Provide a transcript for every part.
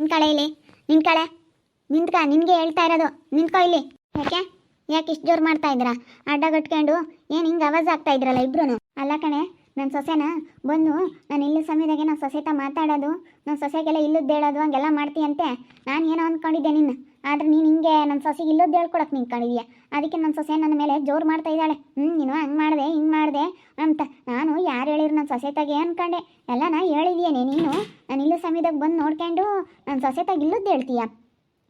ನಿನ್ಕಳೆ ಇಲ್ಲಿ. ನಿನ್ಕಳೆ ನಿಂತ್ಕ, ನಿನ್ಗೆ ಹೇಳ್ತಾ ಇರೋದು. ನಿಂತ್ಕೊ ಇಲ್ಲಿ. ಯಾಕೆ? ಯಾಕೆ ಇಷ್ಟು ಜೋರು ಮಾಡ್ತಾ ಇದ್ದೀರಾ? ಅಡ್ಡ ಕಟ್ಕೊಂಡು ಏನು ಹಿಂಗೆ ಅವಾಜ್ ಆಗ್ತಾ ಇದ್ರಲ್ಲ ಇಬ್ರು ಅಲ್ಲ ಕಣೆ ನನ್ನ ಸೊಸೆನ ಬಂದು ನಾನು ಇಲ್ಲ ಸಮಯದಾಗೆ ನಾನು ಸೊಸೆತ ಮಾತಾಡೋದು ನನ್ನ ಸೊಸೆಗೆಲ್ಲ ಇಲ್ಲದ್ದು ಹೇಳೋದು, ಹಂಗೆಲ್ಲ ಮಾಡ್ತೀಯಂತೆ. ನಾನು ಏನೋ ಅಂದ್ಕೊಂಡಿದ್ದೆ ನಿನ್ನ. ಆದ್ರೆ ನೀನು ಹಿಂಗೆ ನನ್ನ ಸೊಸೆಗೆ ಇಲ್ಲದ್ದು ಹೇಳ್ಕೊಡಕ್ಕೆ ನಿಂತ್ಕೊಂಡಿದ್ಯಾ ಅದಕ್ಕೆ ನನ್ನ ಸೊಸೆ ನನ್ನ ಮೇಲೆ ಜೋರು ಮಾಡ್ತಾ ಇದ್ದಾಳೆ. ಹ್ಞೂ ನೀನು ಹಂಗೆ ಮಾಡಿದೆ, ಹಿಂಗೆ ಮಾಡಿದೆ ಅಂತ ನಾನು ಯಾರು ಹೇಳಿರು ನನ್ನ ಸೊಸೆತಾಗೆ ಅನ್ಕೊಂಡೆ. ಎಲ್ಲ ನಾ ಹೇಳಿದ್ಯೇನೆ ನೀನು. ನಾನು ಇಲ್ಲೂ ಸಮಯದಾಗ ಬಂದು ನೋಡ್ಕೊಂಡು ನನ್ನ ಸೊಸೆತಾಗ ಇಲ್ಲದ್ದು ಹೇಳ್ತೀಯ?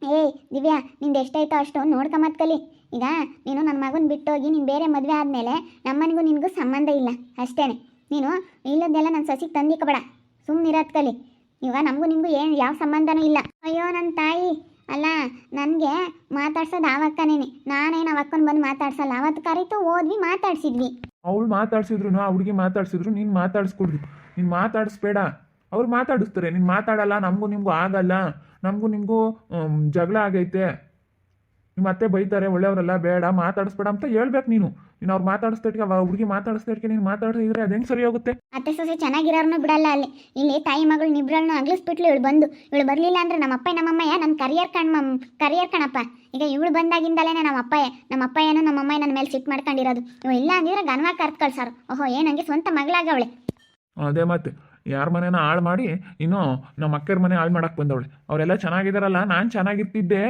ಏಯ್, ದಿವ್ಯಾ, ನಿಂದು ಎಷ್ಟಾಯ್ತೋ ಅಷ್ಟು ನೋಡ್ಕೊಂಬತ್ ಕಲಿ. ಈಗ ನೀನು ನನ್ನ ಮಗನ ಬಿಟ್ಟೋಗಿ ನೀನು ಬೇರೆ ಮದುವೆ ಆದಮೇಲೆ ನಮ್ಮನಿಗೂ ನಿನಗೂ ಸಂಬಂಧ ಇಲ್ಲ. ಅಷ್ಟೇ ನೀನು ಇಲ್ಲದ್ದೆಲ್ಲ ನನ್ನ ಸೊಸೆಗೆ ತಂದಿಕ್ಕಬೇಡ ಸುಮ್ಮನಿರೋದು ಕಲಿ. ಇವಾಗ ನಮಗೂ ನಿಮಗೂ ಏನು, ಯಾವ ಸಂಬಂಧನೂ ಇಲ್ಲ. ಅಯ್ಯೋ ನನ್ನ ನನಗೆ ಮಾತಾಡ್ಸೋದು ಆವಕ್ಕನೇನೆ. ನಾನೇನು ಅವಕ್ಕನ ಬಂದು ಮಾತಾಡ್ಸಲ್ಲ. ಅವತ್ತು ಕರೀತು ಓದ್ವಿ, ಮಾತಾಡ್ಸಿದ್ವಿ. ಅವಳು ಮಾತಾಡ್ಸಿದ್ರು ಆ ಹುಡುಗಿ ಮಾತಾಡ್ಸಿದ್ರು, ನೀನು ಮಾತಾಡಿಸ್ಕೊಡ್ರಿ. ನೀನು ಮಾತಾಡಿಸ್ಬೇಡ. ಅವ್ರು ಮಾತಾಡಿಸ್ತಾರೆ. ನೀನು ಮಾತಾಡಲ್ಲ, ನಮಗೂ ನಿಮಗೂ ಆಗಲ್ಲ. ನಮಗೂ ನಿಮಗೂ ಜಗಳ ಆಗೈತೆ. ಮತ್ತೆ ಬೈತಾರೆ ಒಳ್ಳೆಯವರೆಲ್ಲ ಬೇಡ ಮಾತಾಡಿಸ್ಬೇಡ ಅಂತ ಹೇಳ್ಬೇಕು ನೀನು. ನೀನು ಅವ್ರು ಮಾತಾಡಿಸ್ದಕ್ಕೆ ಆ ಹುಡುಗಿ ಮಾತಾಡಿಸ್ದಕ್ಕೆ ನೀನು ಮಾತಾಡಿಸಿದ್ರೆ ಅದು ಹೆಂಗೆ ಸರಿ ಹೋಗುತ್ತೆ? ಅತ್ತೆ ಸೊಸೆ ಚೆನ್ನಾಗಿರೋರ್ನು ಬಿಡಲ್ಲ ಅಲ್ಲಿ. ಇಲ್ಲಿ ತಾಯಿ ಮಗಳು ನಿಬ್ರಳ್ನು ಅಗಲಿಸ್ಬಿಟ್ಲು ಇವಳು ಬಂದು. ಇವಳು ಬರಲಿಲ್ಲ ಅಂದ್ರೆ ನಮ್ಮ ಅಪ್ಪ ನಮ್ಮಮ್ಮಯ್ಯ ನನ್ನ ಕರಿಯರ್ ಕಣ್ ಕರಿಯರ್ ಕಣಪ್ಪ. ಈಗ ಇವಳು ಬಂದಾಗಿಂದಲೇ ನಮ್ಮ ಅಪ್ಪಯ್ಯ ನಮ್ಮ ಅಪ್ಪಯ್ಯನು ನಮ್ಮ ಅಮ್ಮ ನನ್ನ ಮೇಲೆ ಸಿಟ್ಟು ಮಾಡ್ಕೊಂಡಿರೋದು. ಇವಳು ಇಲ್ಲ ಅಂದಿದ್ರೆ ಗನ್ವಾಗಿ ಕರ್ತ್ ಕಳ್ಸಾರು. ಓಹೋ ಏನಂಗೆ ಸ್ವಂತ ಮಗಳಾಗವಳೆ ಅದೇ ಮತ್ತೆ. ಯಾರ ಮನೇನ ಹಾಳು ಮಾಡಿ ಇನ್ನು ನಮ್ಮ ಅಕ್ಕರ ಮನೆ ಹಾಳು ಮಾಡಕ್ಕೆ ಬಂದವಳೆ. ಅವರೆಲ್ಲ ಚೆನ್ನಾಗಿದ್ದಾರಲ್ಲ ನಾನು ಚೆನ್ನಾಗಿರ್ತಿದ್ದೆ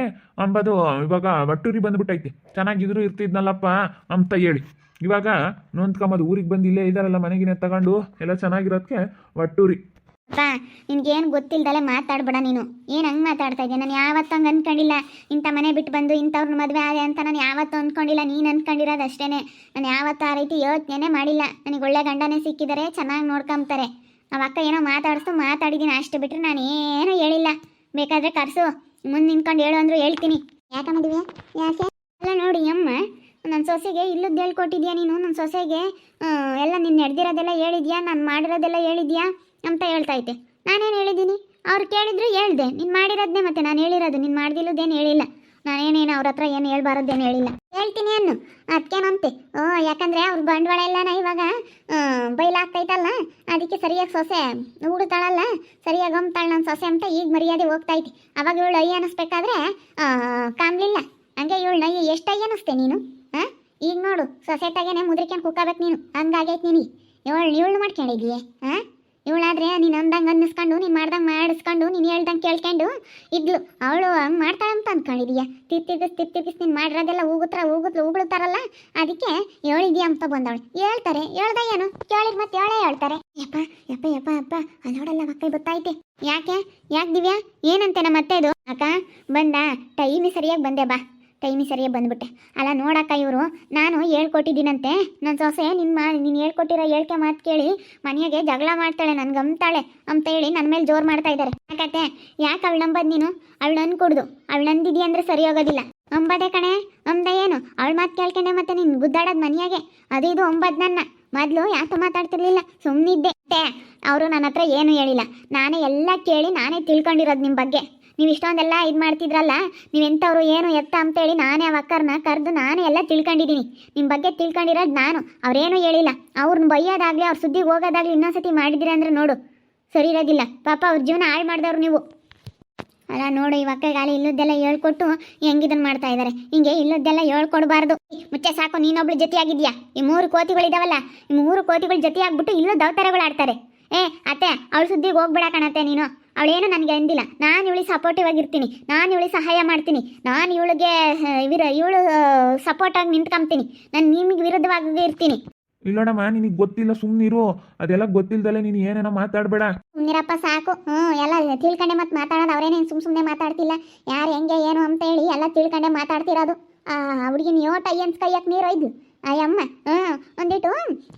ಅಂಬದು ಇವಾಗ ಒಟ್ಟೂರಿ ಬಂದ್ಬಿಟ್ಟೈತಿ. ಚೆನ್ನಾಗಿದ್ರು ಇರ್ತಿದ್ನಲ್ಲಪ್ಪ ಅಂತ ಹೇಳಿ. ಇವಾಗ ನೋಂದ್ಕೊಂಬದು ಊರಿಗೆ ಬಂದು ಇಲ್ಲೇ ಇದಾರಲ್ಲ ಮನೆಗಿನ ತಗೊಂಡು ಎಲ್ಲ ಚೆನ್ನಾಗಿರೋದಕ್ಕೆ ಒಟ್ಟೂರಿ ಅಪ್ಪ, ನಿನ್ಗೇನು ಗೊತ್ತಿಲ್ದಲೆ ಮಾತಾಡ್ಬೇಡ ನೀನು. ಏನು ಹಂಗೆ ಮಾತಾಡ್ತಾ ಇದೆಯಾ? ನಾನು ಯಾವತ್ತೂ ಹಂಗೆ ಅಂದ್ಕೊಂಡಿಲ್ಲ ಇಂಥ ಮನೆ ಬಿಟ್ಟು ಬಂದು ಇಂಥವ್ರನ್ನ ಮದುವೆ ಆದೆ ಅಂತ ನಾನು ಯಾವತ್ತೂ ಅಂದ್ಕೊಂಡಿಲ್ಲ ನೀನು ಅಂದ್ಕೊಂಡಿರೋದು ಅಷ್ಟೇ ನಾನು ಯಾವತ್ತೂ ಆ ರೀತಿ ಯೋಚನೆ ಮಾಡಿಲ್ಲ. ನನಗೆ ಒಳ್ಳೆ ಗಂಡನೇ ಸಿಕ್ಕಿದ್ದಾರೆ ಚೆನ್ನಾಗಿ ನೋಡ್ಕೊಂತಾರೆ ನಮ್ಮ ಅಕ್ಕ ಏನೋ ಮಾತಾಡಿಸ್ತು ಮಾತಾಡಿದ್ದೀನಿ ಅಷ್ಟು ಬಿಟ್ಟರೆ ನಾನು ಏನೂ ಹೇಳಿಲ್ಲ. ಬೇಕಾದರೆ ಕರ್ಸು. ಮುಂದೆ ನಿಂತ್ಕೊಂಡು ಹೇಳು ಅಂದರೂ ಹೇಳ್ತೀನಿ. ಯಾಕೆ ಮದುವೆ? ಯಾಕೆ? ಅಲ್ಲ ನೋಡಿ ಅಮ್ಮ ನನ್ನ ಸೊಸೆಗೆ ಇಲ್ಲದ್ದು ಹೇಳ್ಕೊಟ್ಟಿದ್ಯಾ ನೀನು? ನನ್ನ ಸೊಸೆಗೆ ಎಲ್ಲ ನಿನ್ನ ನಡೆದಿರೋದೆಲ್ಲ ಹೇಳಿದ್ಯಾ? ನಾನು ಮಾಡಿರೋದೆಲ್ಲ ಹೇಳಿದ್ಯಾ? ಅಂತ ಹೇಳ್ತಾ ಐತೆ ನಾನೇನು ಹೇಳಿದ್ದೀನಿ? ಅವ್ರು ಕೇಳಿದ್ರು ಹೇಳ್ದೆ. ನೀನು ಮಾಡಿರೋದನ್ನೇ ಮತ್ತೆ ನಾನು ಹೇಳಿರೋದು. ನೀನು ಮಾಡ್ದಿಲ್ಲದೇನು ಹೇಳಿಲ್ಲ. ನಾನೇನೇನು ಅವ್ರ ಹತ್ರ ಏನು ಹೇಳ್ಬಾರ್ದೇನು ಹೇಳಿಲ್ಲ. ಹೇಳ್ತೀನಿ ಅನ್ನು. ಅದಕ್ಕೇನಂತೆ ಓ, ಯಾಕಂದ್ರೆ ಅವ್ರ ಬಂಡವಾಳ ಎಲ್ಲನ ಇವಾಗ ಬೈಲಾಗ್ತೈತಲ್ಲ. ಅದಕ್ಕೆ ಸರಿಯಾಗಿ ಸೊಸೆ ಉಡ್ತಾಳಲ್ಲ. ಸರಿಯಾಗಿ ಹೊಮ್ತಾಳ ನನ್ನ ಸೊಸೆ ಅಂತ ಈಗ ಮರ್ಯಾದೆ ಹೋಗ್ತೈತಿ. ಅವಾಗ ಇವಳು ಅಯ್ಯ ಅನ್ನಿಸ್ಬೇಕಾದ್ರೆ ಕಾಮ್ಲಿಲ್ಲ ಹಂಗೆ ಇವಳು ಎಷ್ಟು ಅಯ್ಯ ಅನ್ನಿಸ್ತೆ ನೀನು? ಹಾಂ ಈಗ ನೋಡು ಸೊಸೆತಾಗೇನೆ ಮುದ್ರಿಕೊಂಡು ಕುಕ್ಕಬೇಕು ನೀನು? ಹಂಗಾಗೈತೆ ನಿನಗೆ. ಇವಳು ಇವಳು ಮಾಡ್ಕೊಂಡಿದೀಯ ಹಾಂ ಇವಳಾದ್ರೆ ನೀನು ಅಂದಂಗೆ ಅನ್ನಿಸ್ಕೊಂಡು, ನೀನು ಮಾಡ್ದಂಗೆ ಮಾಡಿಸ್ಕೊಂಡು, ನೀನು ಹೇಳ್ದಂಗೆ ಕೇಳ್ಕೊಂಡು ಇದ್ಲು. ಅವಳು ಹಂಗೆ ಅಂತ ಅಂದ್ಕೊಂಡಿದೀಯ ತಿರ್ತಿಗಿಸ್ ತಿರ್ತಿಗಿಸ್ ನೀನು ಮಾಡಿರೋದೆಲ್ಲ ಹೋಗುತ್ತರ ಹೋಗುತ್ತ ಉಗುಳ್ತಾರಲ್ಲ ಅದಕ್ಕೆ ಹೇಳಿದ್ಯಾ ಅಂತ ಬಂದವಳು. ಹೇಳ್ತಾರೆ. ಹೇಳ್ದ ಏನು? ಕೇಳಿದ್ ಮತ್ತೆ ಹೇಳೇ ಹೇಳ್ತಾರೆ. ಯಪ್ಪ ಯಪ್ಪ ಯಪ್ಪ, ಅಪ್ಪ, ಅಲ್ಲೋಡಲ್ಲ ಮಕ್ಕಳು ಗೊತ್ತಾಯ್ತೆ ಯಾಕೆ? ಯಾಕೆ ದಿವ್ಯಾ? ಏನಂತೆ ನಮ್ಮ ಅತ್ತೆ ಇದು ಅಕ್ಕ, ಬಂದ? ಟೈಮಿ ಸರಿಯಾಗಿ ಬಂದೆ ಬಾ. ಟೈಮಿ ಸರಿಯಾಗಿ ಬಂದ್ಬಿಟ್ಟೆ. ಅಲ್ಲ ನೋಡಕ್ಕ ಇವರು, ನಾನು ಹೇಳ್ಕೊಟ್ಟಿದ್ದೀನಂತೆ. ನನ್ನ ಸೊಸೆ ನಿಮ್ಮ ನೀನು ಹೇಳ್ಕೊಟ್ಟಿರೋ ಹೇಳ್ಕೆ ಮಾತು ಕೇಳಿ ಮನೆಯಾಗೆ ಜಗಳ ಮಾಡ್ತಾಳೆ, ನನ್ಗೆ ಅಂತಾಳೆ ಅಂತ ಹೇಳಿ ನನ್ನ ಮೇಲೆ ಜೋರು ಮಾಡ್ತಾ ಇದ್ದಾರೆ ಯಾಕತ್ತೆ ಯಾಕೆ ಅವಳು ನಂಬದ್ ನೀನು? ಅವಳು ಅನ್ಕೊಡ್ದು. ಅವಳು ನಂದಿದ್ಯಾ ಅಂದರೆ ಸರಿ ಹೋಗೋದಿಲ್ಲ. ಅಂಬದೆ ಕಣೆ ಒಂಬ ಏನು? ಅವಳು ಮಾತು ಕೇಳ್ಕೊಂಡೆ ಮತ್ತೆ ನೀನು ಗುದ್ದಾಡೋದು ಮನೆಯಾಗೆ. ಅದು ಇದು ಅಂಬದ್ ನನ್ನ. ಮೊದಲು ಯಾಕೆ ಮಾತಾಡ್ತಿರ್ಲಿಲ್ಲ. ಸುಮ್ಮನಿದ್ದೆ ಅವರು ನನ್ನ ಹತ್ರ ಏನು ಹೇಳಿಲ್ಲ. ನಾನೇ ಎಲ್ಲ ಕೇಳಿ ನಾನೇ ತಿಳ್ಕೊಂಡಿರೋದು ನಿಮ್ಮ ಬಗ್ಗೆ. ನೀವು ಇಷ್ಟೊಂದೆಲ್ಲ ಇದು ಮಾಡ್ತಿದ್ರಲ್ಲ ನೀವೆಂಥವ್ರು ಏನು ಎತ್ತ ಅಂತೇಳಿ ನಾನೇ ಆ ಅಕ್ಕರ್ನ ಕರೆದು ನಾನೇ ಎಲ್ಲ ತಿಳ್ಕೊಂಡಿದ್ದೀನಿ ನಿಮ್ಮ ಬಗ್ಗೆ ತಿಳ್ಕೊಂಡಿರೋದು ನಾನು, ಅವ್ರೇನು ಹೇಳಿಲ್ಲ. ಅವ್ರನ್ನ ಬೈಯೋದಾಗಲಿ ಅವ್ರ ಸುದ್ದಿಗೆ ಹೋಗೋದಾಗ್ಲಿ ಇನ್ನೊಂದ್ಸತಿ ಮಾಡಿದಿರ ಅಂದರೆ ನೋಡು. ಸರಿ ಇರೋದಿಲ್ಲ. ಪಾಪ ಅವ್ರ ಜೀವನ ಹಾಳು ಮಾಡಿದವ್ರು ನೀವು. ಅಲ್ಲ ನೋಡು ಈ ಅಕ್ಕಗಾಲಿ ಇಲ್ಲದ್ದೆಲ್ಲ ಹೇಳ್ಕೊಟ್ಟು ಹೆಂಗಿದನ್ ಮಾಡ್ತಾ ಇದ್ದಾರೆ ಹಿಂಗೆ ಇಲ್ಲದ್ದೆಲ್ಲ ಹೇಳ್ಕೊಡ್ಬಾರ್ದು. ಮುಚ್ಚೆ ಸಾಕು, ನೀನೊಬ್ಳು ಜೊತೆಯಾಗಿದ್ಯಾ? ಈ ಮೂರು ಕೋತಿಗಳಿದಾವಲ್ಲ, ಈ ಮೂರು ಕೋತಿಗಳು ಜೊತೆಯಾಗ್ಬಿಟ್ಟು ಇಲ್ಲೂ ದೌತರಗಳು ಆಡ್ತಾರೆ. ಏ, ಅತ್ತೆ, ಅವಳ ಸುದ್ದಿಗೆ ಹೋಗ್ಬೇಡ ಕಣತ್ತೆ ನೀನು. ಅವಳೇನು ನನಗೆ ಅಂದಿಲ್ಲ. ನಾನು ಇವಳಿಗೆ ಸಪೋರ್ಟಿವ್ ಆಗಿರ್ತೀನಿ. ನಾನು ಇವಳಿಗೆ ಸಹಾಯ ಮಾಡ್ತೀನಿ. ನಾನು ಇವಳಿಗೆ ವಿರ ಇವಳು ಸಪೋರ್ಟ್ ಆಗಿ ನಿಂತ್ಕೊಂತೀನಿ ನಾನು ನಿಮಗೆ ವಿರುದ್ಧವಾಗಿ ಇರ್ತೀನಿ. ಇಲ್ಲೋಡಮ್ಮ ನಿನಗೆ ಗೊತ್ತಿಲ್ಲ ಸುಮ್ಮನಿರು ಅದೆಲ್ಲ ಗೊತ್ತಿಲ್ದಲೆ ನೀನು ಏನೇನೋ ಮಾತಾಡಬೇಡ. ಸುಮ್ನಿರಪ್ಪ ಸಾಕು. ಹ್ಞೂ ಎಲ್ಲ ತಿಳ್ಕೊಂಡೆ ಮತ್ತೆ ಮಾತಾಡೋದು. ಅವರೇನೇನು ಸುಮ್ಮ ಸುಮ್ಮನೆ ಮಾತಾಡ್ತಿಲ್ಲ? ಯಾರು ಹೆಂಗೆ ಏನು ಅಂತ ಹೇಳಿ ಎಲ್ಲ ತಿಳ್ಕೊಂಡೆ ಮಾತಾಡ್ತಿರೋದು. ಆ ಹುಡುಗಿನ ಯೋಟ ಏನ್ಸ್ ಕೈಯಕ್ಕೆ ನೀರು ಒಯ್ದು? ಅಯ್ಯಮ್ಮ ಯಮ್ಮ ಹ್ಞೂ. ಒಂದಿಟ್ಟು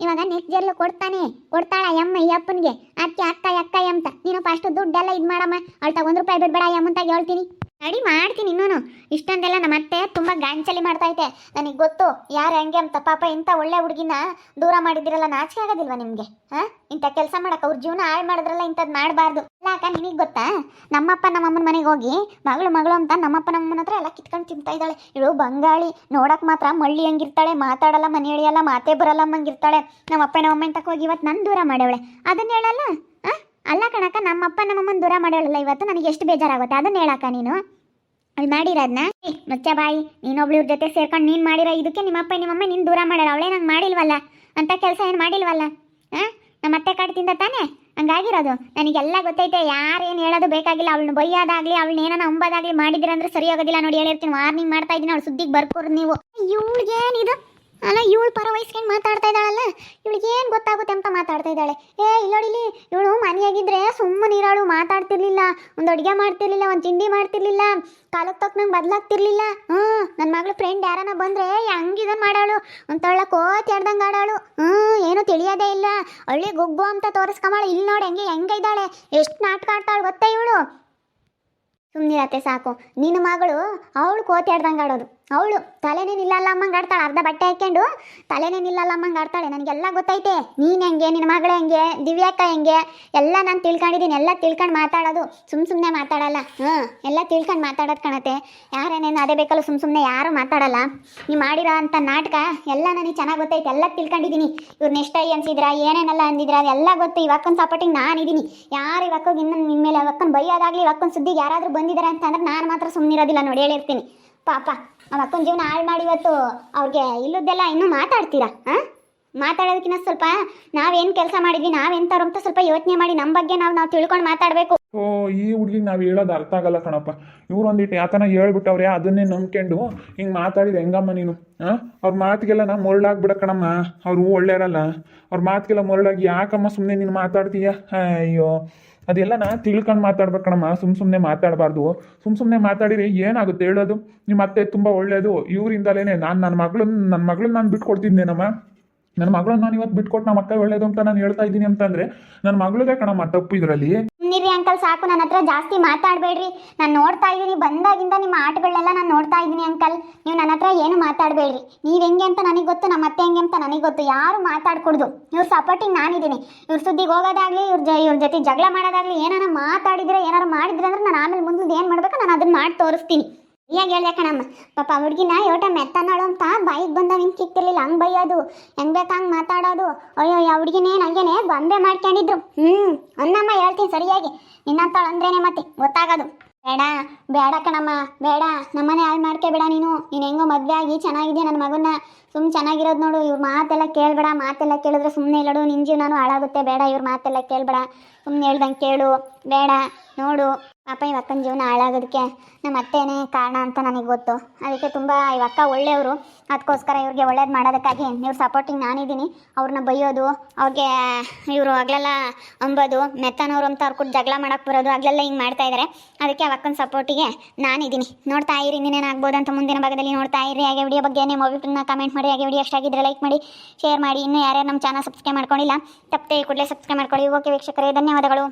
ಇವಾಗ ನೆಕ್ಸ್ಟ್ ಜರ್ಲು ಕೊಡ್ತಾನೆ. ಕೊಡ್ತಾಳ ಯಮ್ಮ ಈ ಅಪ್ಪನಿಗೆ. ಅಕ್ಕ ಅಕ್ಕ ಅಂತ ನೀನು ಫಸ್ಟ್ ದುಡ್ಡೆಲ್ಲ ಇದು ಮಾಡಮ್ಮ ಅವಳು ತಗೊಂಡು ರೂಪಾಯಿ ಬಿಡ್ಬೇಡ ಯಮ್ಮಂತಾಗ ಹೇಳ್ತೀನಿ. ರೆಡಿ ಮಾಡ್ತೀನಿ ಇನ್ನೂನು. ಇಷ್ಟೊಂದೆಲ್ಲ ನಮ್ಮ ಅತ್ತೆ ತುಂಬ ಗಾಂಚಲಿ ಮಾಡ್ತೈತೆ ನನಗೆ ಗೊತ್ತು, ಯಾರು ಹೆಂಗೆ ಅಂತ ಪಾಪ ಇಂಥ ಒಳ್ಳೆ ಹುಡುಗಿನ ದೂರ ಮಾಡಿದಿರಲ್ಲ ನಾಚಿಕೆ ಆಗೋದಿಲ್ವಾ ನಿಮಗೆ? ಹಾಂ? ಇಂಥ ಕೆಲಸ ಮಾಡಕ್ಕೆ ಅವ್ರ ಜೀವನ ಹಾಳು ಮಾಡಿದ್ರಲ್ಲ ಇಂಥದ್ದು ಮಾಡಬಾರ್ದು. ಅಕ್ಕ, ನಿನಗೆ ಗೊತ್ತಾ? ನಮ್ಮಪ್ಪ ನಮ್ಮಮ್ಮನ ಮನೆಗೆ ಹೋಗಿ ಮಗಳು ಮಗಳು ಅಂತ ನಮ್ಮಪ್ಪ ನಮ್ಮಮ್ಮನ ಹತ್ರ ಎಲ್ಲ ಕಿತ್ಕೊಂಡು ತಿಂತಾ ಇದ್ದಾಳೆ. ಇವಳು ಬಂಗಾಳಿ, ನೋಡೋಕೆ ಮಾತ್ರ ಮಳ್ಳಿ ಹಂಗಿರ್ತಾಳೆ, ಮಾತಾಡಲ್ಲ, ಮನೆ ಎಳಿಯಲ್ಲ ಮಾತೇ ಬರಲ್ಲ ಅಮ್ಮಂಗಿರ್ತಾಳೆ ನಮ್ಮಪ್ಪ ನಮ್ಮಮ್ಮ ತಕ್ಕ ಹೋಗಿ ಇವತ್ತು ನನ್ನ ದೂರ ಮಾಡ್ಯವಳೆ. ಅದನ್ನ ಹೇಳಲ್ಲ? ಅಲ್ಲ ಕಣಕ್ಕ, ನಮ್ಮಪ್ಪ ನಮ್ಮಮ್ಮನ ದೂರ ಮಾಡೋಳಲ್ಲ ಇವತ್ತು, ನನಗೆ ಎಷ್ಟು ಬೇಜಾರಾಗುತ್ತೆ? ಅದನ್ನ ಹೇಳಕ್ಕ ನೀನು. ಅಲ್ಲಿ ಮಾಡಿರೋದ್ನ? ಮುಚ್ಚ ಬಾಯಿ, ನೀನೊಬ್ಳು ಇವ್ರ ಜೊತೆ ಸೇರ್ಕೊಂಡು ನೀನು ಮಾಡಿರೋ ಇದಕ್ಕೆ ನಿಮ್ಮಪ್ಪ, ನಿಮ್ಮಮ್ಮ ನೀನು ದೂರ ಮಾಡ್ಯಾರ, ಅವಳೇ ನಂಗೆ ಮಾಡಿಲ್ವಲ್ಲ? ಅಂತ ಕೆಲಸ ಏನು ಮಾಡಿಲ್ವಲ್ಲ? ಹಾಂ ನಮ್ಮ ಅತ್ತೆ ಕಾಡ್ತಿಂದ ತಾನೇ? ಹಂಗಾಗಿರೋದು? ನನಗೆಲ್ಲ ಗೊತ್ತೈತೆ, ಯಾರೇನು ಹೇಳೋದು ಬೇಕಾಗಿಲ್ಲ. ಅವಳನ್ನ ಬೈಯೋದಾಗ್ಲಿ, ಅವಳನ್ನ ಏನೋ ಅಂಬೋದಾಗಲಿ ಮಾಡಿದಿರ ಅಂದ್ರೆ ಸರಿ ಹೋಗೋದಿಲ್ಲ ನೋಡಿ, ಹೇಳಿರ್ತೀನಿ, ವಾರ್ನಿಂಗ್ ಮಾಡ್ತಾ ಇದ್ದೀನಿ, ಅವಳು ಸುದ್ದಿಗೆ ಬರ್ಕೋರು ನೀವು. ಇವಳಿಗೇನಿದು? ಅಲ್ಲ, ಇವಳು ಪರ ವಹಿಸ್ಕೊಂಡು ಮಾತಾಡ್ತಾ ಇದ್ದಾಳಲ್ಲ? ಇವಳಿಗೆ ಏನು ಗೊತ್ತಾಗುತ್ತೆ ಅಂತ ಮಾತಾಡ್ತಾ ಇದ್ದಾಳೆ. ಏ, ಇಲ್ಲೋಡಿಲಿ, ಇವಳು ಮನೆಯಾಗಿದ್ರೆ ಸುಮ್ಮನೆ ಇರೋಳು, ಮಾತಾಡ್ತಿರ್ಲಿಲ್ಲ, ಒಂದು ಅಡುಗೆ ಮಾಡ್ತಿರ್ಲಿಲ್ಲ, ಒಂದು ತಿಂಡಿ ಮಾಡ್ತಿರ್ಲಿಲ್ಲ ಕಾಲಕ್ಕೆ ತಕ್ಕನಂಗೆ ಬದಲಾಗ್ತಿರ್ಲಿಲ್ಲ. ಹ್ಞೂ ನನ್ನ ಮಗಳು ಫ್ರೆಂಡ್ ಯಾರನ್ನ ಬಂದರೆ ಹಂಗಿದನ್ ಮಾಡಾಳು? ಅಂತೊಳ್ಳ ಕೋತಿ ಆಡ್ದಂಗೆ ಆಡಾಳು. ಹ್ಞೂ, ಏನು ತಿಳಿಯೋದೇ ಇಲ್ಲ. ಒಳ್ಳೆ ಗುಗ್ಗು ಅಂತ ತೋರಿಸ್ಕೊಂಬಾಳು ಇಲ್ಲಿ ನೋಡಿ ಹೆಂಗೆ ಇದ್ದಾಳೆ? ಎಷ್ಟು ನಾಟಕ ಆಡ್ತಾಳು ಗೊತ್ತಾ ಇವಳು? ಸುಮ್ಮನಿರತ್ತೆ ಸಾಕು. ನಿನ್ನ ಮಗಳು ಅವಳು ಕೋತಿ ಆಡ್ದಂಗೆ ಆಡೋದು. ಅವಳು ತಲೆನೇ ನಿಲ್ಲಲ್ಲ ಅಮ್ಮಂಗೆ ಆಡ್ತಾಳೆ, ಅರ್ಧ ಬಟ್ಟೆ ಹಾಕ್ಕೊಂಡು ತಲೆನೇ ನಿಲ್ಲಲ್ಲ ಅಮ್ಮಂಗೆ ಆಡ್ತಾಳೆ. ನನಗೆಲ್ಲ ಗೊತ್ತೈತೆ, ನೀನು ಹೆಂಗೆ ನಿನ್ನ ಮಗಳು ಹೆಂಗೆ ದಿವ್ಯಾಕ ಹೆಂಗೆ, ಎಲ್ಲ ನಾನು ತಿಳ್ಕೊಂಡಿದ್ದೀನಿ ಎಲ್ಲ ತಿಳ್ಕೊಂಡು ಮಾತಾಡೋದು ಸುಮ್ಮ ಸುಮ್ಮನೆ ಮಾತಾಡಲ್ಲ. ಹ್ಞೂ, ಎಲ್ಲ ತಿಳ್ಕೊಂಡು ಮಾತಾಡೋದು ಕಾಣತ್ತೆ. ಯಾರೇನೇನು ಅದೇ ಬೇಕಲ್ಲ, ಸುಮ್ ಸುಮ್ಮನೆ ಯಾರು ಮಾತಾಡಲ್ಲ. ನೀವು ಮಾಡಿರೋ ಅಂಥ ನಾಟಕ ಎಲ್ಲ ನನಗೆ ಚೆನ್ನಾಗಿ ಗೊತ್ತೈತೆ, ಎಲ್ಲ ತಿಳ್ಕೊಂಡಿದ್ದೀನಿ ಇವ್ರನ್ನ ಐ ಅನ್ಸಿದ್ರ ಏನೇನೆಲ್ಲ ಅಂದಿದ್ರ, ಅದೆಲ್ಲ ಗೊತ್ತು. ಇವಕ್ಕೊಂದು ಸಪೋರ್ಟಿಂಗ್ ನಾನಿದ್ದೀನಿ ಯಾರು ಇವಕ್ಕೋಗಿ ಇನ್ನೊಂದು ನಿಮ್ಮ ಮೇಲೆ ಅವಕ್ಕನ ಬೈಯೋದಾಗಲಿ ಇವಕ್ಕೊಂದು ಸುದ್ದಿಗೆ ಯಾರಾದರೂ ಬಂದಿದ್ದಾರೆ ಅಂತಂದ್ರೆ ನಾನು ಮಾತ್ರ ಸುಮ್ಮನಿರೋದಿಲ್ಲ ನೋಡಿ, ಹೇಳಿರ್ತೀನಿ. ಪಾಪ ನಮ್ಮ ಅಕ್ಕನ ಜೀವನ ಹಾಳು ಮಾಡಿ ಇವತ್ತು ಅವ್ರಿಗೆ ಇಲ್ಲದ್ದೆಲ್ಲ ಇನ್ನೂ ಮಾತಾಡ್ತೀರಾ, ಹಾಂ? ಮಾತಾಡೋದಕ್ಕಿಂತ ಸ್ವಲ್ಪ ನಾವೇನು ಕೆಲಸ ಮಾಡಿದ್ವಿ, ನಾವೆಂಥವ್ರು ಅಂತ ಸ್ವಲ್ಪ ಯೋಚನೆ ಮಾಡಿ ನಮ್ಮ ಬಗ್ಗೆ ನಾವು ನಾವು ತಿಳ್ಕೊಂಡು ಮಾತಾಡಬೇಕು. ಓ, ಈ ಹುಡುಗಿ ನಾವು ಹೇಳೋದು ಅರ್ಥ ಆಗಲ್ಲ ಕಣಪ್ಪ. ಇವ್ರು ಒಂದಿಟ್ಟು ಯಾತನ ಹೇಳ್ಬಿಟ್ಟವ್ರೆ, ಅದನ್ನೇ ನಂಬ್ಕೊಂಡು ಹಿಂಗೆ ಮಾತಾಡಿದ ಹೆಂಗಮ್ಮ ನೀನು, ಹಾಂ? ಅವ್ರ ಮಾತಿಗೆಲ್ಲ ನಾ ಮುರಳಾಗ್ಬಿಡ ಕಣಮ್ಮ. ಅವ್ರು ಒಳ್ಳೆಯರಲ್ಲ. ಅವ್ರ ಮಾತಿಗೆಲ್ಲ ಮುರಳಾಗಿ ಯಾಕಮ್ಮ ಸುಮ್ಮನೆ ನೀನು ಮಾತಾಡ್ತೀಯ? ಅಯ್ಯೋ. ಅದೆಲ್ಲ ನಾ ತಿಳ್ಕೊಂಡು ಮಾತಾಡ್ಬೇಕು ಕಣಮ್ಮ. ಸುಮ್ಮ ಸುಮ್ಮನೆ ಮಾತಾಡಬಾರ್ದು. ಸುಮ್ ಸುಮ್ಮನೆ ಮಾತಾಡಿರಿ, ಏನಾಗುತ್ತೆ ಹೇಳೋದು? ನಿಮ್ಮ ಅತ್ತೆ ತುಂಬ ಒಳ್ಳೆಯದು ಇವರಿಂದಲೇ ನಾನು ನನ್ನ ಮಗಳನ್ನ ನನ್ನ ಮಗಳನ್ನ ನಾನು ಬಿಟ್ಕೊಡ್ತಿದ್ದೇನಮ್ಮ ನನ್ನ ಮಗಳನ್ನ ನಾನು ಇವತ್ತು ಬಿಟ್ಕೊಟ್ಟು ನಮ್ಮ ಅಕ್ಕ ಒಳ್ಳೇದು ಅಂತ ನಾನು ಹೇಳ್ತಾ ಇದ್ದೀನಿ ಅಂತಂದರೆ ನನ್ನ ಮಗಳದೇ ಕಣಮ್ಮ ತಪ್ಪು ಇದರಲ್ಲಿ. ನೀರಿ ಅಂಕಲ್, ಸಾಕು. ನನ್ನ ಹತ್ರ ಜಾಸ್ತಿ ಮಾತಾಡಬೇಡ್ರಿ. ನಾನು ನೋಡ್ತಾ ಇದ್ದೀನಿ. ಬಂದಾಗಿಂದ ನಿಮ್ಮ ಆಟಗಳನ್ನೆಲ್ಲ ನಾನು ನೋಡ್ತಾ ಇದ್ದೀನಿ ಅಂಕಲ್. ನೀವು ನನ್ನ ಹತ್ರ ಏನು ಮಾತಾಡಬೇಡ್ರಿ. ನೀವು ಹೆಂಗೆ ಅಂತ ನನಗೆ ಗೊತ್ತು, ನಮ್ಮ ಅತ್ತೆ ಹೆಂಗೆ ಅಂತ ನನಗೆ ಗೊತ್ತು. ಯಾರು ಮಾತಾಡ್ಕೊಡ್ದು. ಇವ್ರ ಸಪೋರ್ಟಿಂಗ್ ನಾನಿದ್ದೀನಿ. ಇವ್ರ ಸುದ್ದಿಗೆ ಹೋಗೋದಾಗಲಿ, ಇವ್ರ ಜ, ಇವ್ರ ಜೊತೆ ಜಗಳ ಮಾಡೋದಾಗಲಿ ಏನಾರು ಮಾತಾಡಿದ್ರೆ, ಏನಾರು ಮಾಡಿದ್ರೆ ಅಂದ್ರೆ ನಾನು ಆಮೇಲೆ ಮುಂದೆ ಏನು ಮಾಡಬೇಕು, ನಾನು ಅದನ್ನ ಮಾಡಿ ತೋರಿಸ್ತೀನಿ. ಹೇಗೆ ಹೇಳ್ದೆ ಕಣಮ್ಮ. ಪಾಪ ಹುಡುಗಿನ ಯೋಟ ಮೆತ್ತನಾಳು ಅಂತ ಬಾಯಿಗೆ ಬಂದ ನಿಂಗೆ ಸಿಕ್ತಿರ್ಲಿಲ್ಲ ಹಂಗೆ ಬೈಯೋದು, ಹೆಂಗ್ ಬೇಕು ಹಂಗೆ ಮಾತಾಡೋದು. ಅಯ್ಯೋ ಯಾ ಹುಡುಗಿನೇ ನಂಗೇನೆ ಗೊಂಬೆ ಮಾಡ್ಕೊಂಡಿದ್ರು. ಹ್ಞೂ ಅನ್ನಮ್ಮ ಹೇಳ್ತೀನಿ ಸರಿಯಾಗಿ. ನಿನ್ನಂತಾಳು ಅಂದ್ರೇನೆ ಮತ್ತೆ ಗೊತ್ತಾಗೋದು. ಬೇಡ ಬೇಡ ಕಣಮ್ಮ, ಬೇಡ. ನಮ್ಮನೆ ಹಾಳು ಮಾಡ್ಕೋಬೇಡ ನೀನು. ನೀನು ಹೆಂಗೋ ಮದುವೆ ಆಗಿ ಚೆನ್ನಾಗಿದ್ಯಾ ನನ್ನ ಮಗನ್ನ? ಸುಮ್ಮನೆ ಚೆನ್ನಾಗಿರೋದು ನೋಡು, ಇವ್ರ ಮಾತೆಲ್ಲ ಕೇಳಬೇಡ. ಮಾತೆಲ್ಲ ಕೇಳಿದ್ರೆ ಸುಮ್ಮನೆ ಇಲ್ಲಡು ನಿನ್ನ ನಾನು ಹಾಳಾಗುತ್ತೆ. ಬೇಡ, ಇವ್ರ ಮಾತೆಲ್ಲ ಕೇಳಬೇಡ. ಸುಮ್ಮನೆ ಹೇಳ್ದಂಗೆ ಕೇಳು. ಬೇಡ, ನೋಡು. ಪಾಪ ಇವ ಅಕ್ಕನ ಜೀವನ ಹಾಳಾಗೋದಕ್ಕೆ ನಮ್ಮ ಅತ್ತೆನೇ ಕಾರಣ ಅಂತ ನನಗೆ ಗೊತ್ತು. ಅದಕ್ಕೆ ತುಂಬ ಇವ ಅಕ್ಕ ಒಳ್ಳೆಯವರು. ಅದಕ್ಕೋಸ್ಕರ ಇವ್ರಿಗೆ ಒಳ್ಳೇದು ಮಾಡೋದಕ್ಕಾಗಿ ನೀವು ಸಪೋರ್ಟಿಂಗ್ ನಾನಿದ್ದೀನಿ ಅವ್ರನ್ನ ಬೈಯೋದು, ಅವ್ರಿಗೆ ಇವರು ಹಗಲೆಲ್ಲ ಅಂಬೋದು. ಮೆತ್ತನವ್ರು ಅಂತ ಅವ್ರು ಕೂಡ ಜಗಳ ಮಾಡೋಕ್ಕೆ ಬರೋದು ಹಗಲೆಲ್ಲ ಹಿಂಗೆ ಮಾಡ್ತಾ ಇದ್ದಾರೆ ಅದಕ್ಕೆ ಅವಕ್ಕನ ಸಪೋರ್ಟಿಗೆ ನಾನಿದ್ದೀನಿ ನೋಡ್ತಾ ಇರಿ ಇನ್ನೇನಾಗ್ಬೋದು ಅಂತ ಮುಂದಿನ ಭಾಗದಲ್ಲಿ ನೋಡ್ತಾ ಇರಿ. ಹಾಗೆ ವಿಡಿಯೋ ಬಗ್ಗೆ ನಿಮ್ಮ ಅಭಿಪ್ರಾಯನ ಕಮೆಂಟ್ ಮಾಡಿ, ಹಾಗೆ ವಿಡಿಯೋ ಎಷ್ಟಾಗಿದ್ರೆ ಲೈಕ್ ಮಾಡಿ ಶೇರ್ ಮಾಡಿ. ಇನ್ನೂ ಯಾರ್ಯಾರು ನಮ್ಮ ಚಾನಲ್ ಸಬ್ಸ್ಕ್ರೈಬ್ ಮಾಡ್ಕೊಂಡಿಲ್ಲ, ತಪ್ಪದೆ ಕೂಡಲೇ ಸಬ್ಸ್ಕ್ರೈಬ್ ಮಾಡ್ಕೊಳ್ಳಿ. ಓಕೆ ವೀಕ್ಷಕರೇ, ಧನ್ಯವಾದಗಳು.